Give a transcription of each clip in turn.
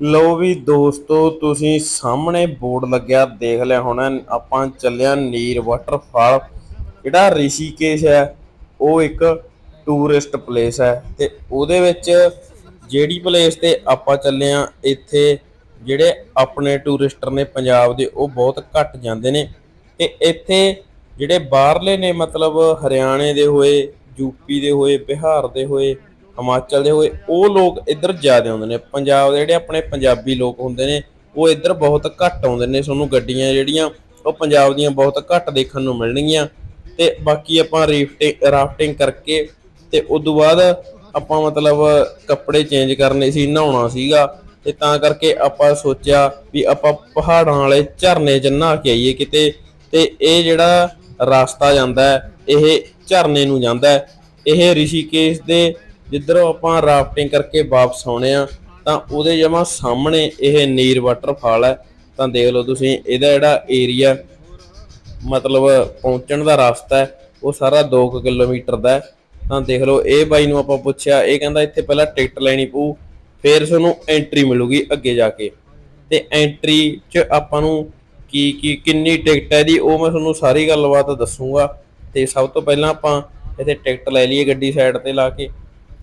ਲੋ ਵੀ ਦੋਸਤੋ, ਤੁਸੀਂ ਸਾਹਮਣੇ ਬੋਰਡ ਲੱਗਿਆ, ਦੇਖ ਲਿਆ ਹੋਣਾ। ਆਪਾਂ ਚੱਲਿਆ ਨੀਰ ਵਾਟਰਫਾਲ ਜਿਹੜਾ ਰਿਸ਼ੀਕੇਸ਼ ਹੈ, ਉਹ ਇੱਕ ਟੂਰਿਸਟ ਪਲੇਸ ਹੈ ਤੇ ਉਹਦੇ ਵਿੱਚ ਜਿਹੜੀ ਪਲੇਸ ਤੇ ਆਪਾਂ ਚੱਲੇ ਆ ਇੱਥੇ ਜਿਹੜੇ ਆਪਣੇ ਟੂਰਿਸਟਰ ਨੇ ਪੰਜਾਬ ਦੇ, ਉਹ ਬਹੁਤ ਘੱਟ ਜਾਂਦੇ ਨੇ। ਤੇ ਇੱਥੇ ਜਿਹੜੇ ਬਾਹਰਲੇ ਨੇ, ਮਤਲਬ ਹਰਿਆਣੇ ਦੇ ਹੋਏ ਯੂਪੀ ਦੇ ਹੋਏ, ਬਿਹਾਰ ਦੇ ਹੋਏ ਹਿਮਾਚਲ ਦੇ ਹੋਏ, ਉਹ ਲੋਕ ਇੱਧਰ ਜ਼ਿਆਦਾ ਆਉਂਦੇ ਨੇ। ਪੰਜਾਬ ਦੇ ਜਿਹੜੇ ਆਪਣੇ ਪੰਜਾਬੀ ਲੋਕ ਹੁੰਦੇ ਨੇ, ਉਹ ਇੱਧਰ ਬਹੁਤ ਘੱਟ ਆਉਂਦੇ ਨੇ। ਤੁਹਾਨੂੰ ਗੱਡੀਆਂ ਜਿਹੜੀਆਂ, ਉਹ ਪੰਜਾਬ ਦੀਆਂ ਬਹੁਤ ਘੱਟ ਦੇਖਣ ਨੂੰ ਮਿਲਣਗੀਆਂ। ਤੇ ਬਾਕੀ ਆਪਾਂ ਰੀਫਟਿੰਗ ਰਾਫਟਿੰਗ ਕਰਕੇ, ਤੇ ਉਸ ਤੋਂ ਬਾਅਦ ਆਪਾਂ ਮਤਲਬ ਕੱਪੜੇ ਚੇਂਜ ਕਰਨੇ ਸੀ, ਨਹਾਉਣਾ ਸੀਗਾ। ਤੇ ਤਾਂ ਕਰਕੇ ਆਪਾਂ ਸੋਚਿਆ ਵੀ ਆਪਾਂ ਪਹਾੜਾਂ ਵਾਲੇ ਝਰਨੇ 'ਚ ਨਹਾ ਕੇ ਆਈਏ ਕਿਤੇ। ਤੇ ਇਹ ਜਿਹੜਾ ਰਸਤਾ ਜਾਂਦਾ, ਇਹ ਝਰਨੇ ਨੂੰ ਜਾਂਦਾ। ਇਹ ਰਿਸ਼ੀਕੇਸ਼ ਦੇ ਜਿੱਧਰੋਂ ਆਪਾਂ ਰਾਫਟਿੰਗ ਕਰਕੇ ਵਾਪਸ ਆਉਣੇ ਆ, ਤਾਂ ਉਹਦੇ ਜਮਾ ਸਾਹਮਣੇ ਇਹ ਨੀਰ ਵਾਟਰਫਾਲ ਹੈ। ਤਾਂ ਦੇਖ ਲਓ ਤੁਸੀਂ, ਇਹਦਾ ਜਿਹੜਾ ਏਰੀਆ ਮਤਲਬ ਪਹੁੰਚਣ ਦਾ ਰਸਤਾ ਹੈ, ਉਹ ਸਾਰਾ 2 ਕਿਲੋਮੀਟਰ ਦਾ ਹੈ। ਤਾਂ ਦੇਖ ਲਓ, ਇਹ ਬਾਈ ਨੂੰ ਆਪਾਂ ਪੁੱਛਿਆ, ਇਹ ਕਹਿੰਦਾ ਇੱਥੇ ਪਹਿਲਾਂ ਟਿਕਟ ਲੈਣੀ ਪਊ, ਫਿਰ ਤੁਹਾਨੂੰ ਐਂਟਰੀ ਮਿਲੂਗੀ ਅੱਗੇ ਜਾ ਕੇ। ਤੇ ਐਂਟਰੀ 'ਚ ਆਪਾਂ ਨੂੰ ਕੀ ਕੀ, ਕਿੰਨੀ ਟਿਕਟ ਹੈ ਦੀ ਉਹ ਮੈਂ ਤੁਹਾਨੂੰ ਸਾਰੀ ਗੱਲਬਾਤ ਦੱਸੂਗਾ। ਤੇ ਸਭ ਤੋਂ ਪਹਿਲਾਂ ਆਪਾਂ ਇੱਥੇ ਟਿਕਟ ਲੈ ਲਈਏ ਗੱਡੀ ਸਾਈਡ ਤੇ ਲਾ ਕੇ।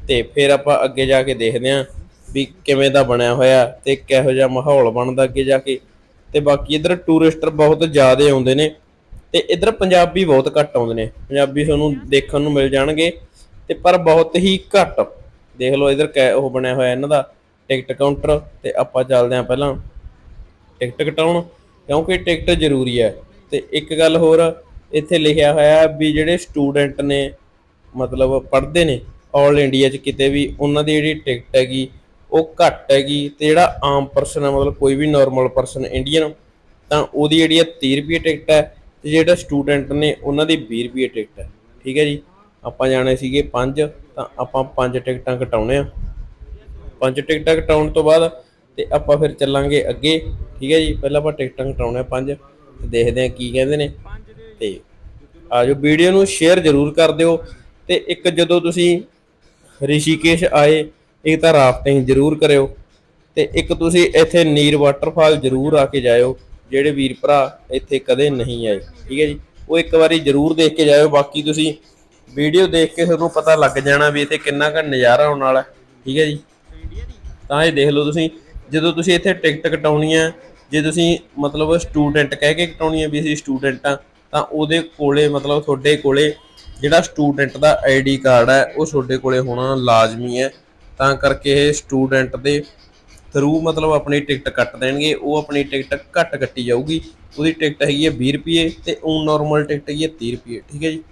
ਤੇ ਫਿਰ ਆਪਾਂ ਅੱਗੇ ਜਾ ਕੇ ਦੇਖਦੇ ਆਂ ਵੀ ਕਿਵੇਂ ਦਾ ਬਣਿਆ ਹੋਇਆ ਤੇ ਕਿਹੋ ਜਿਹਾ ਮਾਹੌਲ ਬਣਦਾ ਅੱਗੇ ਜਾ ਕੇ। ਤੇ ਬਾਕੀ ਇਧਰ ਟੂਰਿਸਟਰ ਬਹੁਤ ਜ਼ਿਆਦਾ ਆਉਂਦੇ ਨੇ ਤੇ ਇਧਰ ਪੰਜਾਬੀ ਬਹੁਤ ਘੱਟ ਆਉਂਦੇ ਨੇ। ਪੰਜਾਬੀ ਤੁਹਾਨੂੰ ਦੇਖਣ ਨੂੰ ਮਿਲ ਜਾਣਗੇ ਤੇ ਪਰ ਬਹੁਤ ਹੀ ਘੱਟ। ਦੇਖ ਲਓ ਇਧਰ ਉਹ ਬਣਿਆ ਹੋਇਆ ਇਹਨਾਂ ਦਾ ਟਿਕਟ ਕਾਊਂਟਰ ਤੇ ਆਪਾਂ ਚੱਲਦੇ ਆਂ ਪਹਿਲਾਂ ਟਿਕਟ ਕਟਾਉਣ ਕਿਉਂਕਿ ਟਿਕਟ ਜ਼ਰੂਰੀ ਹੈ। ਤੇ ਇੱਕ ਗੱਲ ਹੋਰ ਇੱਥੇ ਲਿਖਿਆ ਹੋਇਆ ਵੀ ਜਿਹੜੇ ਸਟੂਡੈਂਟ ਨੇ ਮਤਲਬ ਪੜ੍ਹਦੇ ਨੇ ਆਲ ਇੰਡੀਆ 'ਚ ਕਿਤੇ ਵੀ ਉਹਨਾਂ ਦੀ ਜਿਹੜੀ ਟਿਕਟ ਹੈਗੀ, ਉਹ ਘੱਟ ਹੈਗੀ ਤੇ ਜਿਹੜਾ ਆਮ ਪਰਸਨ ਹੈ ਮਤਲਬ ਕੋਈ ਵੀ ਨਾਰਮਲ ਪਰਸਨ ਇੰਡੀਅਨ ਤਾਂ ਉਹਦੀ ਜਿਹੜੀ ਹੈ 30 ਰੁਪਏ ਟਿਕਟ ਹੈ ਤੇ ਜਿਹੜਾ ਸਟੂਡੈਂਟ ਨੇ ਉਹਨਾਂ ਦੀ 20 ਰੁਪਏ ਟਿਕਟ ਹੈ। ਠੀਕ ਹੈ ਜੀ? ਆਪਾਂ ਜਾਣੇ ਸੀਗੇ 5 ਤਾਂ ਆਪਾਂ 5 ਟਿਕਟਾਂ ਕਟਾਉਣੇ ਆ। ਪੰਜ ਟਿਕਟਾਂ ਕਟਾਉਣ ਤੋਂ ਬਾਅਦ ਤੇ ਆਪਾਂ ਫਿਰ ਚੱਲਾਂਗੇ ਅੱਗੇ। ਠੀਕ ਹੈ ਜੀ? ਪਹਿਲਾਂ ਆਪਾਂ ਟਿਕਟਾਂ ਕਟਾਉਣੇ ਆ ਪੰਜ, ਤੇ ਦੇਖਦੇ ਆ ਕੀ ਕਹਿੰਦੇ ਨੇ। ਤੇ ਆਜੋ ਵੀਡੀਓ ਨੂੰ ਸ਼ੇਅਰ ਜ਼ਰੂਰ ਕਰ ਦਿਓ। ਤੇ ਇੱਕ ਜਦੋਂ ਤੁਸੀਂ ਰਿਸ਼ੀਕੇਸ਼ ਆਏ ਇੱਕ ਤਾਂ ਰਾਫਟਿੰਗ ਜ਼ਰੂਰ ਕਰਿਓ। ਤੇ ਇੱਕ ਤੁਸੀਂ ਇੱਥੇ ਨੀਰ ਵਾਟਰਫਾਲ ਜ਼ਰੂਰ ਆ ਕੇ ਜਾਇਓ, ਜਿਹੜੇ ਵੀਰ ਭਰਾ ਇੱਥੇ ਕਦੇ ਨਹੀਂ ਆਏ। ਠੀਕ ਹੈ ਜੀ? ਉਹ ਇੱਕ ਵਾਰੀ ਜ਼ਰੂਰ ਦੇਖ ਕੇ ਜਾਇਓ। ਬਾਕੀ ਤੁਸੀਂ ਵੀਡੀਓ ਦੇਖ ਕੇ ਤੁਹਾਨੂੰ ਪਤਾ ਲੱਗ ਜਾਣਾ ਵੀ ਇੱਥੇ ਕਿੰਨਾ ਕੁ ਨਜ਼ਾਰਾ ਆਉਣ ਵਾਲਾ ਠੀਕ ਹੈ ਜੀ? ਤਾਂ ਇਹ ਦੇਖ ਲਓ ਤੁਸੀਂ, ਜਦੋਂ ਤੁਸੀਂ ਇੱਥੇ ਟਿਕਟ ਕਟਾਉਣੀ ਹੈ, ਜੇ ਤੁਸੀਂ ਮਤਲਬ ਸਟੂਡੈਂਟ ਕਹਿ ਕੇ ਕਟਾਉਣੀ ਹੈ ਵੀ ਅਸੀਂ ਸਟੂਡੈਂਟ ਆ ਤਾਂ ਉਹਦੇ ਕੋਲੇ ਮਤਲਬ ਤੁਹਾਡੇ ਕੋਲੇ ਜਿਹੜਾ ਸਟੂਡੈਂਟ ਦਾ ਆਈਡੀ ਕਾਰਡ ਹੈ, ਉਹ ਤੁਹਾਡੇ ਕੋਲੇ ਹੋਣਾ ਲਾਜ਼ਮੀ ਹੈ। ਤਾਂ ਕਰਕੇ ਇਹ ਸਟੂਡੈਂਟ ਦੇ ਥਰੂ ਮਤਲਬ ਆਪਣੀ ਟਿਕਟ ਕੱਟ ਦੇਣਗੇ। ਉਹ ਆਪਣੀ ਟਿਕਟ ਘੱਟ ਕੱਟੀ ਜਾਊਗੀ। ਉਹਦੀ ਟਿਕਟ ਹੈਗੀ ਹੈ 20 ਰੁਪਏ ਤੇ ਉਹ ਨਾਰਮਲ ਟਿਕਟ ਹੈਗੀ ਹੈ 30 ਰੁਪਏ, ਠੀਕ ਹੈ ਜੀ?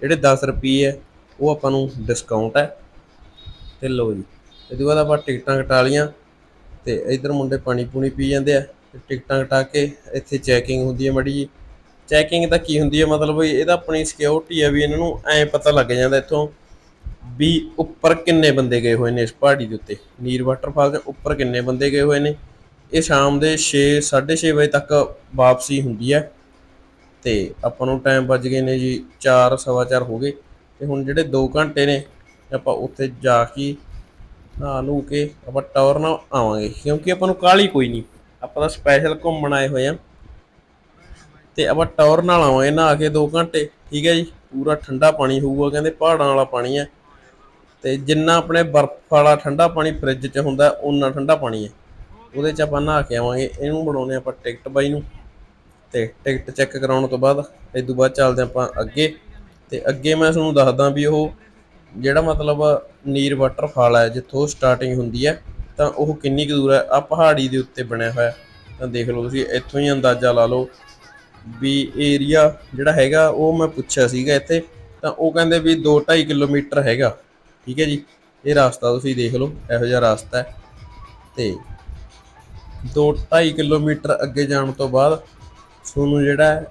ਜਿਹੜੇ 10 ਰੁਪਏ ਹੈ, ਉਹ ਆਪਾਂ ਨੂੰ ਡਿਸਕਾਊਂਟ ਹੈ। ਤੇ ਲਓ ਜੀ, ਇਹਦੇ ਬਾਅਦ ਆਪਾਂ ਟਿਕਟਾਂ ਕਟਾ ਲੀਆਂ ਤੇ ਇਧਰ ਮੁੰਡੇ ਪਾਣੀ ਪੂਣੀ ਪੀ ਜਾਂਦੇ ਆ। ਤੇ ਟਿਕਟਾਂ ਕਟਾ ਕੇ ਇੱਥੇ ਚੈਕਿੰਗ ਹੁੰਦੀ ਹੈ ਮੜੀ ਜੀ ਚੈਕਿੰਗ ਤਾਂ ਕੀ ਹੁੰਦੀ ਹੈ, ਮਤਲਬ ਵੀ ਇਹਦਾ ਆਪਣੀ ਸਿਕਿਉਰਿਟੀ ਹੈ ਵੀ ਇਹਨਾਂ ਨੂੰ ਐ ਪਤਾ ਲੱਗ ਜਾਂਦਾ ਇੱਥੋਂ ਵੀ ਉੱਪਰ ਕਿੰਨੇ ਬੰਦੇ ਗਏ ਹੋਏ ਨੇ ਇਸ ਪਹਾੜੀ ਦੇ ਉੱਤੇ। ਨੀਰ ਵਾਟਰਫਾਲ ਦੇ ਉੱਪਰ ਕਿੰਨੇ ਬੰਦੇ ਗਏ ਹੋਏ ਨੇ। ਇਹ ਸ਼ਾਮ ਦੇ 6 6:30 ਵਜੇ ਤੱਕ ਵਾਪਸੀ ਹੁੰਦੀ ਹੈ। ਤੇ ਆਪਾਂ ਨੂੰ ਟਾਈਮ ਵੱਜ ਗਏ ਨੇ ਜੀ 4 ਸਵਾ 4 ਹੋ ਗਏ। ਤੇ ਹੁਣ ਜਿਹੜੇ 2 ਘੰਟੇ ਨੇ, ਆਪਾਂ ਉੱਥੇ ਜਾ ਕੇ ਨਹਾ ਨੂੰ ਕੇ ਆਪਾਂ ਟਾਵਰ ਨਾਲ ਆਵਾਂਗੇ। ਕਿਉਂਕਿ ਆਪਾਂ ਨੂੰ ਕਾਲੀ ਕੋਈ ਨਹੀਂ। ਆਪਾਂ ਤਾਂ ਸਪੈਸ਼ਲ ਘੁੰਮਣ ਆਏ ਹੋਏ ਆ ਤੇ ਆਪਾਂ ਟਾਵਰ ਨਾਲ ਆਵਾਂਗੇ ਨਹਾ ਕੇ 2 ਘੰਟੇ, ਠੀਕ ਹੈ ਜੀ? ਪੂਰਾ ਠੰਡਾ ਪਾਣੀ ਹੋਊਗਾ, ਕਹਿੰਦੇ ਪਹਾੜਾਂ ਵਾਲਾ ਪਾਣੀ ਹੈ। ਤੇ ਜਿੰਨਾ ਆਪਣੇ ਬਰਫ਼ ਵਾਲਾ ਠੰਡਾ ਪਾਣੀ ਫ੍ਰਿਜ 'ਚ ਹੁੰਦਾ ਉਨਾ ਠੰਡਾ ਪਾਣੀ ਹੈ। ਉਹਦੇ 'ਚ ਆਪਾਂ ਨਹਾ ਕੇ ਆਵਾਂਗੇ, ਇਹਨੂੰ ਬਣਾਉਣੇ ਆਪਾਂ ਟਿਕਟ ਬਾਈ ਨੂੰ। ਤੇ ਟਿਕਟ ਚੈੱਕ ਕਰਾਉਣ ਤੋਂ ਬਾਅਦ, ਇਸ ਤੋਂ ਬਾਅਦ ਚੱਲਦੇ ਆਪਾਂ ਅੱਗੇ। ਤੇ ਅੱਗੇ ਮੈਂ ਤੁਹਾਨੂੰ ਦੱਸਦਾ ਵੀ ਉਹ ਜਿਹੜਾ ਮਤਲਬ ਨੀਰ ਵਾਟਰਫਾਲ ਹੈ, ਜਿੱਥੋਂ ਸਟਾਰਟਿੰਗ ਹੁੰਦੀ ਹੈ, ਤਾਂ ਉਹ ਕਿੰਨੀ ਕੁ ਦੂਰ ਹੈ? ਆ ਪਹਾੜੀ ਦੇ ਉੱਤੇ ਬਣਿਆ ਹੋਇਆ ਤਾਂ ਦੇਖ ਲਓ ਤੁਸੀਂ, ਇੱਥੋਂ ਹੀ ਅੰਦਾਜ਼ਾ ਲਾ ਲਓ। ਵੀ ਏਰੀਆ ਜਿਹੜਾ ਹੈਗਾ ਉਹ ਮੈਂ ਪੁੱਛਿਆ ਸੀਗਾ ਇੱਥੇ, ਤਾਂ ਉਹ ਕਹਿੰਦੇ ਵੀ 2.5 ਕਿਲੋਮੀਟਰ ਹੈਗਾ, ਠੀਕ ਹੈ ਜੀ? ਇਹ ਰਸਤਾ ਤੁਸੀਂ ਦੇਖ ਲਓ, ਇਹੋ ਜਿਹਾ ਰਸਤਾ ਹੈ। ਤੇ 2.5 ਕਿਲੋਮੀਟਰ ਅੱਗੇ ਜਾਣ ਤੋਂ ਬਾਅਦ ਤੁਹਾਨੂੰ ਜਿਹੜਾ